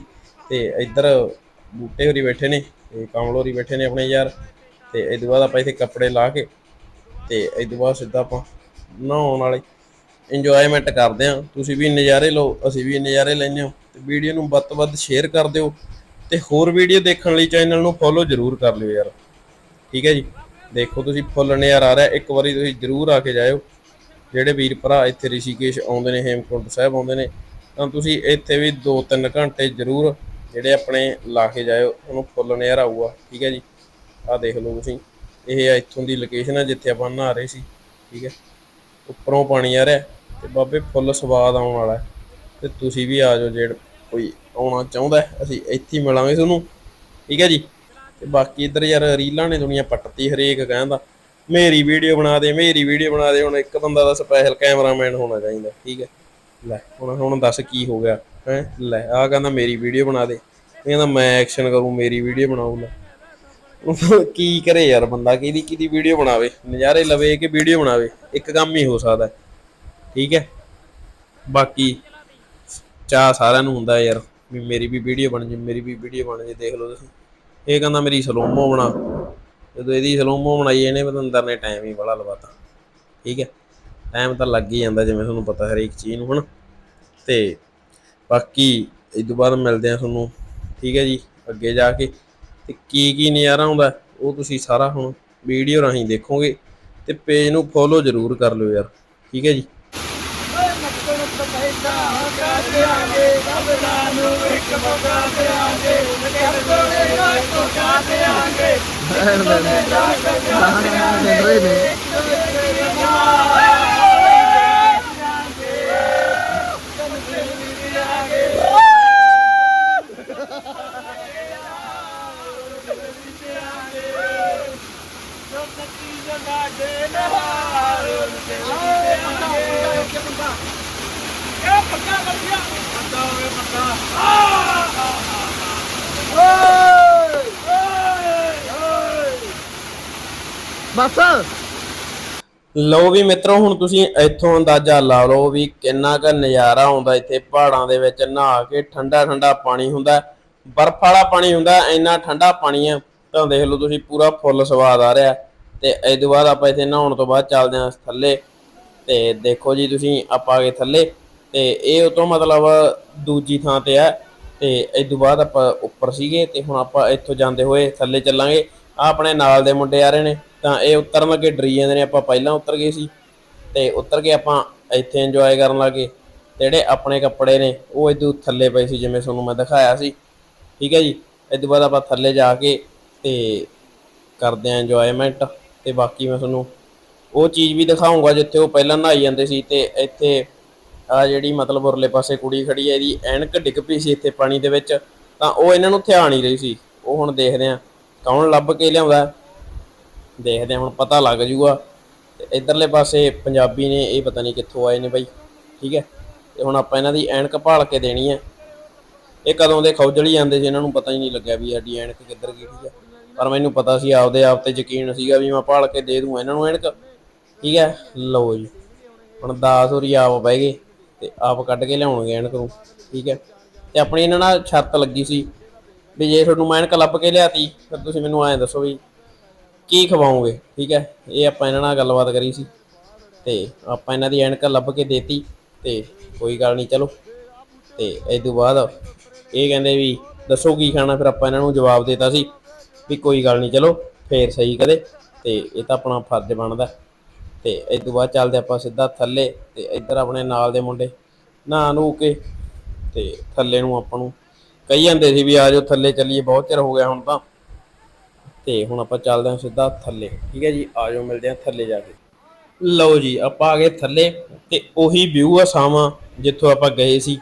ਤੇ ਇੱਧਰ ਬੂਟੇ ਹੋਰੀ ਬੈਠੇ ਨੇ। ਤੇ ਕਾਮਲੋਰੀ ਬੈਠੇ ਨੇ ਆਪਣੇ ਯਾਰ, ਤੇ ਇਸ ਤੋਂ ਬਾਅਦ ਆਪਾਂ ਇੱਥੇ ਕੱਪੜੇ ਲਾ ਕੇ, ਤੇ ਇਸ ਤੋਂ ਬਾਅਦ ਸਿੱਧਾ ਆਪਾਂ ਨਹਾਉਣ ਵਾਲੇ। ਇੰਜੋਇਮੈਂਟ ਕਰਦੇ ਆ ਤੁਸੀਂ ਵੀ ਨਜ਼ਾਰੇ ਲਓ, ਅਸੀਂ ਵੀ ਨਜ਼ਾਰੇ ਲੈਂਦੇ ਹਾਂ। ਤੇ ਵੀਡੀਓ ਨੂੰ ਵੱਧ ਤੋਂ ਵੱਧ ਸ਼ੇਅਰ ਕਰ ਦਿਓ। ਤੇ ਹੋਰ ਵੀਡੀਓ ਦੇਖਣ ਲਈ ਚੈਨਲ ਨੂੰ ਫੋਲੋ ਜ਼ਰੂਰ ਕਰ ਲਿਓ ਯਾਰ। ਠੀਕ ਹੈ ਜੀ? ਦੇਖੋ ਤੁਸੀਂ ਫੁੱਲ ਨਜ਼ਾਰਾ ਆ ਰਿਹਾ। ਇੱਕ ਵਾਰੀ ਤੁਸੀਂ ਜ਼ਰੂਰ ਆ ਕੇ ਜਾਇਓ। ਜਿਹੜੇ ਵੀਰ ਭਰਾ ਇੱਥੇ ਰਿਸ਼ੀਕੇਸ਼ ਆਉਂਦੇ ਨੇ, ਹੇਮਕੁੰਟ ਸਾਹਿਬ ਆਉਂਦੇ ਨੇ, ਤਾਂ ਤੁਸੀਂ ਇੱਥੇ ਵੀ 2-3 ਘੰਟੇ ਜ਼ਰੂਰ ਜਿਹੜੇ ਆਪਣੇ ਲਾ ਕੇ ਜਾਇਓ ਉਹਨੂੰ ਫੁੱਲ ਨਜ਼ਾਰਾ ਆਊਗਾ, ਠੀਕ ਹੈ ਜੀ। ਆਹ ਦੇਖ ਲਓ ਤੁਸੀਂ, ਇਹ ਆ ਇੱਥੋਂ ਦੀ ਲੋਕੇਸ਼ਨ ਹੈ ਜਿੱਥੇ ਆਪਾਂ ਨਹਾ ਰਹੇ ਸੀ, ਠੀਕ ਹੈ। ਉੱਪਰੋਂ ਪਾਣੀ ਆ ਰਿਹਾ, ਤੇ ਬਾਬੇ ਫੁੱਲ ਸਵਾਦ ਆਉਣ ਵਾਲਾ ਤੇ ਤੁਸੀਂ ਵੀ ਆ ਜਾਓ, ਜੇ ਕੋਈ ਆਉਣਾ ਚਾਹੁੰਦਾ ਅਸੀਂ ਇੱਥੇ ਮਿਲਾਂਗੇ ਤੁਹਾਨੂੰ, ਠੀਕ ਹੈ ਜੀ। ਤੇ ਬਾਕੀ ਇੱਧਰ ਯਾਰ ਰੀਲਾਂ ਨੇ ਦੁਨੀਆ ਪੱਟਤੀ ਹਰੇਕ ਕਹਿੰਦਾ ਮੇਰੀ ਵੀਡੀਓ ਬਣਾ ਦੇ, ਮੇਰੀ ਵੀਡੀਓ ਬਣਾ ਦੇ, ਹੁਣ ਇੱਕ ਬੰਦਾ ਦਾ ਸਪੈਸ਼ਲ ਕੈਮਰਾਮੈਨ ਹੋਣਾ ਚਾਹੀਦਾ, ਠੀਕ ਹੈ। ਲੈ, ਹੁਣ ਹੁਣ ਦੱਸ ਕੀ ਹੋ ਗਿਆ, ਹੈ? ਲੈ ਆ ਕਹਿੰਦਾ ਮੇਰੀ ਵੀਡੀਓ ਬਣਾ ਦੇ। ਇਹ ਕਹਿੰਦਾ ਮੈਂ ਐਕਸ਼ਨ ਕਰੂੰ, ਮੇਰੀ ਵੀਡੀਓ ਬਣਾਉਂਗਾ ਕੀ ਕਰੇ ਯਾਰ ਬੰਦਾ, ਕਿਹਦੀ ਕਿਹਦੀ ਵੀਡੀਓ ਬਣਾਵੇ? ਨਜ਼ਾਰੇ ਲਵੇ ਕਿ ਵੀਡੀਓ ਬਣਾਵੇ? ਇੱਕ ਕੰਮ ਹੀ ਹੋ ਸਕਦਾ ਠੀਕ ਹੈ? ਬਾਕੀ ਚਾਹ ਸਾਰਿਆਂ ਨੂੰ ਹੁੰਦਾ ਯਾਰ, ਵੀ ਮੇਰੀ ਵੀ ਵੀਡੀਓ ਬਣ ਜੇ, ਮੇਰੀ ਵੀ ਵੀਡੀਓ ਬਣ ਜੇ, ਦੇਖ ਲਓ ਤੁਸੀਂ। ਇਹ ਕਹਿੰਦਾ ਮੇਰੀ ਸਲੋਮੋ ਬਣਾ। ਜਦੋਂ ਇਹਦੀ ਸਲੋਮੋ ਬਣਾਈ, ਇਹਨੇ ਬਤੰਦਰ ਨੇ ਟਾਈਮ ਹੀ ਬੜਾ ਲਵਾਤਾ। ਠੀਕ ਹੈ? ਟਾਈਮ ਤਾਂ ਲੱਗ ਹੀ ਜਾਂਦਾ ਜਿਵੇਂ ਤੁਹਾਨੂੰ ਪਤਾ ਹਰੇਕ ਚੀਜ਼ ਨੂੰ ਹੁਣ ਤੇ ਬਾਕੀ ਇਸ ਤੋਂ ਬਾਅਦ ਮਿਲਦੇ ਆ ਤੁਹਾਨੂੰ, ਠੀਕ ਹੈ ਜੀ, ਅੱਗੇ ਜਾ ਕੇ। ਤੇ ਕੀ ਕੀ ਨਜ਼ਾਰਾ ਆਉਂਦਾ, ਉਹ ਤੁਸੀਂ ਸਾਰਾ ਹੁਣ ਵੀਡੀਓ ਰਾਹੀਂ ਦੇਖੋਗੇ। ਤੇ ਪੇਜ ਨੂੰ ਫੋਲੋ ਜ਼ਰੂਰ ਕਰ ਲਿਓ ਯਾਰ, ਠੀਕ ਹੈ ਜੀ। ਬਸ ਲਓ ਵੀ ਮਿੱਤਰੋ, ਹੁਣ ਤੁਸੀਂ ਇੱਥੋਂ ਅੰਦਾਜ਼ਾ ਲਾ ਲਓ ਵੀ ਕਿੰਨਾ ਕੁ ਨਜ਼ਾਰਾ ਆਉਂਦਾ ਇੱਥੇ। ਪਹਾੜਾਂ ਦੇ ਵਿੱਚ ਨਹਾ ਕੇ ਠੰਡਾ ਠੰਡਾ ਪਾਣੀ ਹੁੰਦਾ। ਬਰਫ਼ ਵਾਲਾ ਪਾਣੀ ਹੁੰਦਾ, ਇੰਨਾ ਠੰਡਾ ਪਾਣੀ ਆ। ਤਾਂ ਦੇਖ ਲਓ ਤੁਸੀਂ ਪੂਰਾ ਫੁੱਲ ਸਵਾਦ ਆ ਰਿਹਾ। ਤੇ ਇਸ ਤੋਂ ਬਾਅਦ ਆਪਾਂ ਇੱਥੇ ਨਹਾਉਣ ਤੋਂ ਬਾਅਦ ਚੱਲਦੇ ਹਾਂ ਥੱਲੇ। ਤੇ ਦੇਖੋ ਜੀ ਤੁਸੀਂ, ਆਪਾਂ ਗਏ ਥੱਲੇ। ਤੇ ਇਹ ਉਤੋਂ ਮਤਲਬ ਦੂਜੀ ਥਾਂ ਤੇ ਆ। ਤੇ ਇਸ ਤੋਂ ਬਾਅਦ ਆਪਾਂ ਉੱਪਰ ਸੀਗੇ ਤੇ ਹੁਣ ਆਪਾਂ ਇੱਥੋਂ ਜਾਂਦੇ ਹੋਏ ਥੱਲੇ ਚੱਲਾਂਗੇ। ਆ ਆਪਣੇ ਨਾਲ ਦੇ ਮੁੰਡੇ ਆ ਰਹੇ ਨੇ। ਤਾਂ ਇਹ ਉਤਰਨ ਲੱਗੇ ਡਰੀ ਜਾਂਦੇ ਨੇ, ਆਪਾਂ ਪਹਿਲਾਂ ਉਤਰ ਗਏ ਸੀ ਤੇ ਉਤਰ ਕੇ ਆਪਾਂ ਇੱਥੇ ਇੰਜੋਏ ਕਰਨ ਲੱਗੇ ਤੇ ਜਿਹੜੇ ਆਪਣੇ ਕੱਪੜੇ ਨੇ, ਉਹ ਇਦੋਂ ਥੱਲੇ ਪਏ ਸੀ, ਜਿਵੇਂ ਤੁਹਾਨੂੰ ਮੈਂ ਦਿਖਾਇਆ ਸੀ। ਠੀਕ ਹੈ ਜੀ? ਇਸ ਤੋਂ ਬਾਅਦ ਆਪਾਂ ਥੱਲੇ ਜਾ ਕੇ ਤੇ ਕਰਦੇ ਆ ਇੰਜੋਇਮੈਂਟ ਤੇ ਬਾਕੀ ਮੈਂ ਤੁਹਾਨੂੰ ਉਹ ਚੀਜ਼ ਵੀ ਦਿਖਾਉਂਗਾ ਜਿੱਥੇ ਉਹ ਪਹਿਲਾਂ ਨਹਾਈ ਜਾਂਦੇ ਸੀ ਤੇ ਇੱਥੇ ਆ ਜਿਹੜੀ ਮਤਲਬ ਉਰਲੇ ਪਾਸੇ ਕੁੜੀ ਖੜੀ ਹੈ, ਇਹਦੀ ਐਨਕ ਡਿੱਗ ਪਈ ਸੀ ਇੱਥੇ ਪਾਣੀ ਦੇ ਵਿੱਚ, ਤਾਂ ਉਹ ਇਹਨਾਂ ਨੂੰ ਧਿਆਨ ਹੀ ਰਹੀ ਸੀ। ਉਹ ਹੁਣ ਦੇਖਦੇ ਆ ਕੌਣ ਲੱਭ ਕੇ ਲਿਆਉਂਦਾ। ਦੇਖਦੇ ਹਾਂ, ਹੁਣ ਪਤਾ ਲੱਗ ਜੂਗਾ ਤੇ ਇਧਰਲੇ ਪਾਸੇ ਪੰਜਾਬੀ ਨੇ ਇਹ ਪਤਾ ਨਹੀਂ ਕਿੱਥੋਂ ਆਏ ਨੇ ਬਾਈ, ਠੀਕ ਹੈ? ਤੇ ਹੁਣ ਆਪਾਂ ਇਹਨਾਂ ਦੀ ਐਨਕ ਭਾਲ ਕੇ ਦੇਣੀ ਹੈ। ਇਹ ਕਦੋਂ ਦੇ ਖੌਜਲੀ ਜਾਂਦੇ ਸੀ, ਇਹਨਾਂ ਨੂੰ ਪਤਾ ਹੀ ਨਹੀਂ ਲੱਗਿਆ ਵੀ ਸਾਡੀ ਐਨਕ ਕਿੱਧਰ ਗਈ, ਠੀਕ ਹੈ? ਪਰ ਮੈਨੂੰ ਪਤਾ ਸੀ, ਆਪਦੇ ਆਪ ਤੇ ਯਕੀਨ ਸੀਗਾ ਵੀ ਮੈਂ ਭਾਲ ਕੇ ਦੇ ਦੂੰ ਇਹਨਾਂ ਨੂੰ ਐਨਕ, ਠੀਕ ਹੈ? ਲਓ ਜੀ, ਹੁਣ 10 ਹੋਰੀ ਆਪ ਬਹਿ ਗਏ ਤੇ ਆਪ ਕੱਢ ਕੇ ਲਿਆਉਣਗੇ ਐਨਕ ਨੂੰ, ਠੀਕ ਹੈ? ਤੇ ਆਪਣੀ ਇਹਨਾਂ ਨਾਲ ਛੱਤ ਲੱਗੀ ਸੀ ਵੀ ਜੇ ਤੁਹਾਨੂੰ ਮੈਂ ਐਨਕ ਲੱਭ ਕੇ ਲਿਆਤੀ, ਫਿਰ ਤੁਸੀਂ ਮੈਨੂੰ ਐਂ ਦੱਸੋ ਵੀ ਕੀ ਖਵਾਉਂਗੇ ਠੀਕ ਹੈ? ਇਹ ਆਪਾਂ ਇਹਨਾਂ ਨਾਲ ਗੱਲਬਾਤ ਕਰੀ ਸੀ ਤੇ ਆਪਾਂ ਇਹਨਾਂ ਦੀ ਐਨਕ ਲੱਭ ਕੇ ਦੇਤੀ ਤੇ ਕੋਈ ਗੱਲ ਨਹੀਂ, ਚਲੋ। ਤੇ ਇਸ ਤੋਂ ਬਾਅਦ ਇਹ ਕਹਿੰਦੇ ਵੀ ਦੱਸੋ ਕੀ ਖਾਣਾ, ਫਿਰ ਆਪਾਂ ਇਹਨਾਂ ਨੂੰ ਜਵਾਬ ਦੇਤਾ ਸੀ ਵੀ ਕੋਈ ਗੱਲ ਨਹੀਂ, ਚਲੋ, ਫੇਰ ਸਹੀ ਕਦੇ ਤੇ ਇਹ ਤਾਂ ਆਪਣਾ ਫਰਜ਼ ਬਣਦਾ। ਤੇ ਇਸ ਤੋਂ ਬਾਅਦ ਚੱਲਦੇ ਆਪਾਂ ਸਿੱਧਾ ਥੱਲੇ ਤੇ ਇੱਧਰ ਆਪਣੇ ਨਾਲ ਦੇ ਮੁੰਡੇ ਨਹਾ ਨੂੰ ਕੇ ਤੇ ਥੱਲੇ ਨੂੰ ਆਪਾਂ ਨੂੰ ਕਹੀ ਜਾਂਦੇ ਸੀ ਵੀ ਆ ਜਾਓ, ਥੱਲੇ ਚੱਲੀਏ, ਬਹੁਤ ਚਿਰ ਹੋ ਗਿਆ ਹੁਣ ਤਾਂ। ਤੇ ਹੁਣ ਆਪਾਂ ਚੱਲਦੇ ਹਾਂ ਸਿੱਧਾ ਥੱਲੇ। ਠੀਕ ਹੈ ਜੀ, ਆ ਜਾਓ, ਮਿਲਦੇ ਹਾਂ ਥੱਲੇ ਜਾ ਕੇ। ਲਓ ਜੀ, ਆਪਾਂ ਆ ਗਏ ਥੱਲੇ ਤੇ ਉਹੀ ਵਿਊ ਆ ਸਾਵਾਂ, ਜਿੱਥੋਂ ਆਪਾਂ ਗਏ ਸੀ।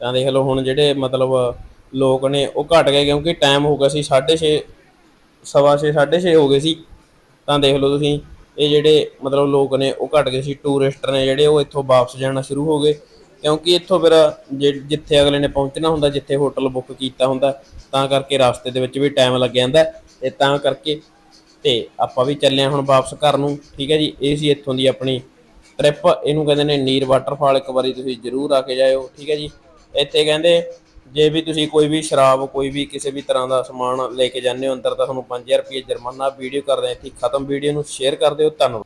ਤਾਂ ਦੇਖ ਲਓ, ਹੁਣ ਜਿਹੜੇ ਮਤਲਬ ਲੋਕ ਨੇ, ਉਹ ਘਟ ਗਏ ਕਿਉਂਕਿ ਟਾਈਮ ਹੋ ਗਿਆ ਸੀ 6:30 ਸਵਾ ਛੇ 6:30 ਹੋ ਗਏ ਸੀ। ਤਾਂ ਦੇਖ ਲਓ ਤੁਸੀਂ, ਇਹ ਜਿਹੜੇ ਮਤਲਬ ਲੋਕ ਨੇ, ਉਹ ਘਟ ਗਏ ਸੀ। ਟੂਰਿਸਟ ਨੇ ਜਿਹੜੇ, ਉਹ ਇੱਥੋਂ ਵਾਪਸ ਜਾਣਾ ਸ਼ੁਰੂ ਹੋ ਗਏ। ਕਿਉਂਕਿ ਇੱਥੋਂ ਫਿਰ ਜੇ- ਜਿੱਥੇ ਅਗਲੇ ਨੇ ਪਹੁੰਚਣਾ ਹੁੰਦਾ, ਜਿੱਥੇ ਹੋਟਲ ਬੁੱਕ ਕੀਤਾ ਹੁੰਦਾ, ਤਾਂ ਕਰਕੇ ਰਸਤੇ ਦੇ ਵਿੱਚ ਵੀ ਟਾਈਮ ਲੱਗ ਜਾਂਦਾ ਤੇ ਤਾਂ ਕਰਕੇ ਤੇ ਆਪਾਂ ਵੀ ਚੱਲੇ ਹੁਣ ਵਾਪਸ ਘਰ ਨੂੰ, ਠੀਕ ਹੈ ਜੀ? ਇਹ ਸੀ ਇੱਥੋਂ ਦੀ ਆਪਣੀ ਟ੍ਰਿਪ ਇਹਨੂੰ ਕਹਿੰਦੇ ਨੇ ਨੀਰ ਵਾਟਰਫਾਲ ਇੱਕ ਵਾਰੀ ਤੁਸੀਂ ਜ਼ਰੂਰ ਆ ਕੇ ਜਾਇਓ, ਠੀਕ ਹੈ ਜੀ? ਇੱਥੇ ਕਹਿੰਦੇ, ਜੇ ਵੀ ਤੁਸੀਂ ਕੋਈ ਵੀ ਸ਼ਰਾਬ, ਕੋਈ ਵੀ ਕਿਸੇ ਵੀ ਤਰ੍ਹਾਂ ਦਾ ਸਮਾਨ ਲੈ ਕੇ ਜਾਂਦੇ ਹੋ ਅੰਦਰ, ਤਾਂ ਤੁਹਾਨੂੰ 5000 ਰੁਪਏ ਜੁਰਮਾਨਾ ਵੀਡੀਓ ਕਰਦੇ ਇੱਥੇ ਖਤਮ ਵੀਡੀਓ ਨੂੰ ਸ਼ੇਅਰ ਕਰ ਦਿਓ। ਧੰਨਵਾਦ।